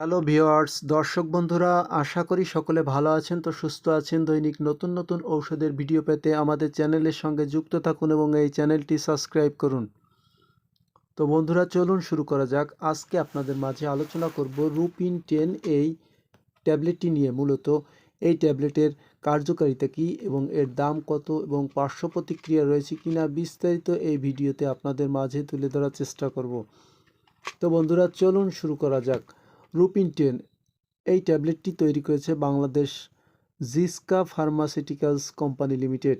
Hello viewers দর্শক বন্ধুরা, আশা করি সকলে ভালো আছেন তো সুস্থ আছেন। দৈনিক নতুন নতুন ঔষধের ভিডিও পেতে আমাদের চ্যানেলের সঙ্গে যুক্ত থাকুন এবং এই চ্যানেলটি সাবস্ক্রাইব করুন। তো বন্ধুরা, চলুন শুরু করা যাক। আজকে আপনাদের মাঝে আলোচনা করব রুপিন টেন এই ট্যাবলেটটি নিয়ে। মূলত এই ট্যাবলেটের কার্যকারিতা কী এবং এর দাম কত এবং পার্শ্ব প্রতিক্রিয়া রয়েছে কিনা বিস্তারিত এই ভিডিওতে আপনাদের মাঝে তুলে ধরার চেষ্টা করব। তো বন্ধুরা, চলুন শুরু করা যাক। রুপিন টেন এই ট্যাবলেটটি তৈরি করেছে Bangladesh Ziska pharmaceuticals company limited.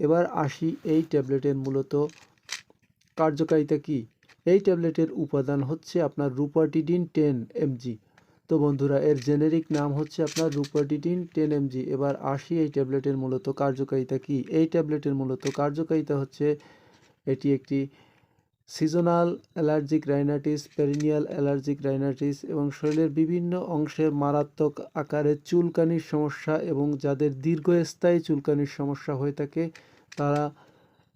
এবার আসি এই ট্যাবলেটের মূলত কার্যকারিতা কি? এই ট্যাবলেটের উপাদান হচ্ছে আপনার রুপার্টিডিন টেন এমজি। তো বন্ধুরা, এর জেনেরিক নাম হচ্ছে আপনার রুপার্টিডিন টেন এমজি। এবার আসি এই ট্যাবলেটের মূলত কার্যকারিতা কি? এই ট্যাবলেটের মূলত কার্যকারিতা হচ্ছে এটি একটি seasonal allergic rhinitis, perennial allergic rhinitis এবং শরীরের বিভিন্ন অংশের মারাত্মক আকারে চুলকানির সমস্যা এবং যাদের দীর্ঘস্থায়ী চুলকানির সমস্যা হয়ে থাকে, তারা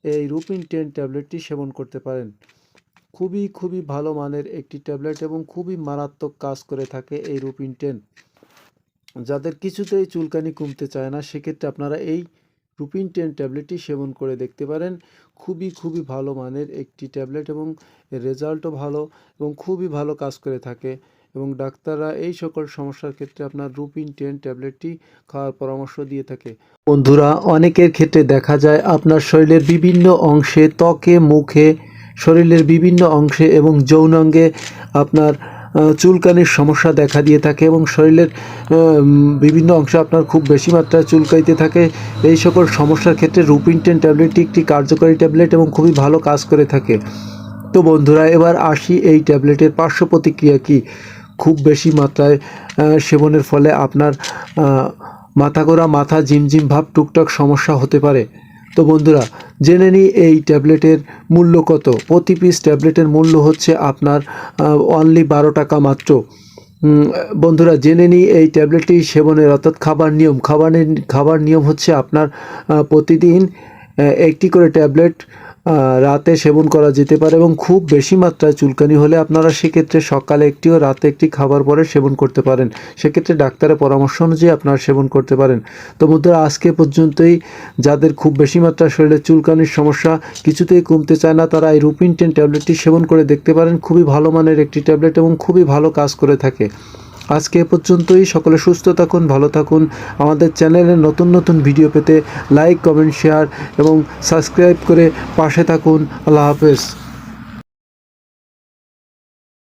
এই রুপিন টেন ট্যাবলেটটি সেবন করতে পারেন। খুবই খুবই ভালো মানের একটি ট্যাবলেট এবং খুবই মারাত্মক কাজ করে থাকে এই রুপিন টেন। যাদের কিছুতেই চুলকানি কমতে চায় না, সেক্ষেত্রে আপনারা এই রুপিন টেন ট্যাবলেটটি সেবন করে দেখতে পারেন। খুবই খুবই ভালো মানের একটি ট্যাবলেট এবং এর রেজাল্টও ভালো এবং খুবই ভালো কাজ করে থাকে এবং ডাক্তাররা এই সকল সমস্যার ক্ষেত্রে আপনার রুপিন টেন ট্যাবলেটটি খাওয়ার পরামর্শ দিয়ে থাকে। বন্ধুরা, অনেকের ক্ষেত্রে দেখা যায় আপনার শরীরের বিভিন্ন অংশে ত্বকে, মুখে, শরীরের বিভিন্ন অংশে এবং যৌনাঙ্গে আপনার চুলকানির সমস্যা দেখা দিয়ে থাকে এবং শরীরের বিভিন্ন অংশে আপনার খুব বেশি মাত্রায় চুলকাইতে থাকে। এই সকল সমস্যার ক্ষেত্রে রুপিন টেন ট্যাবলেটটি একটি কার্যকরী ট্যাবলেট এবং খুবই ভালো কাজ করে থাকে। তো বন্ধুরা, এবার আসি এই ট্যাবলেটের পার্শ্ব প্রতিক্রিয়া কি? খুব বেশি মাত্রায় সেবনের ফলে আপনার মাথা গোড়া মাথা ঝিমঝিম ভাব, টুকটাক সমস্যা হতে পারে। তো বন্ধুরা, জেনে নিই এই ট্যাবলেটের মূল্য কত। প্রতি পিস ট্যাবলেটের মূল্য হচ্ছে আপনার অনলি বারো টাকা মাত্র। বন্ধুরা, জেনে নিই এই ট্যাবলেটটি সেবনের, অর্থাৎ খাবার নিয়ম। খাবারের, খাবার নিয়ম হচ্ছে আপনার প্রতিদিন একটি করে ট্যাবলেট রাতে সেবন করা যেতে পারে এবং খুব বেশি মাত্রায় চুলকানি হলে আপনারা সেক্ষেত্রে সকালে একটি ও রাতে একটি খাবার পরে সেবন করতে পারেন। সেক্ষেত্রে ডাক্তারের পরামর্শ অনুযায়ী আপনারা সেবন করতে পারেন। তো বন্ধুরা, আজকে পর্যন্তই। যাদের খুব বেশি মাত্রায় শরীরে চুলকানির সমস্যা কিছুতেই কমতে চায় না, তারা এই রুপিন টেন ট্যাবলেটটি সেবন করে দেখতে পারেন। খুবই ভালো মানের একটি ট্যাবলেট এবং খুবই ভালো কাজ করে থাকে। আজকে এ পর্যন্তই। সকলে সুস্থ থাকুন, ভালো থাকুন। আমাদের চ্যানেলে নতুন নতুন ভিডিও পেতে লাইক, কমেন্ট, শেয়ার এবং সাবস্ক্রাইব করে পাশে থাকুন। আল্লাহ হাফেজ।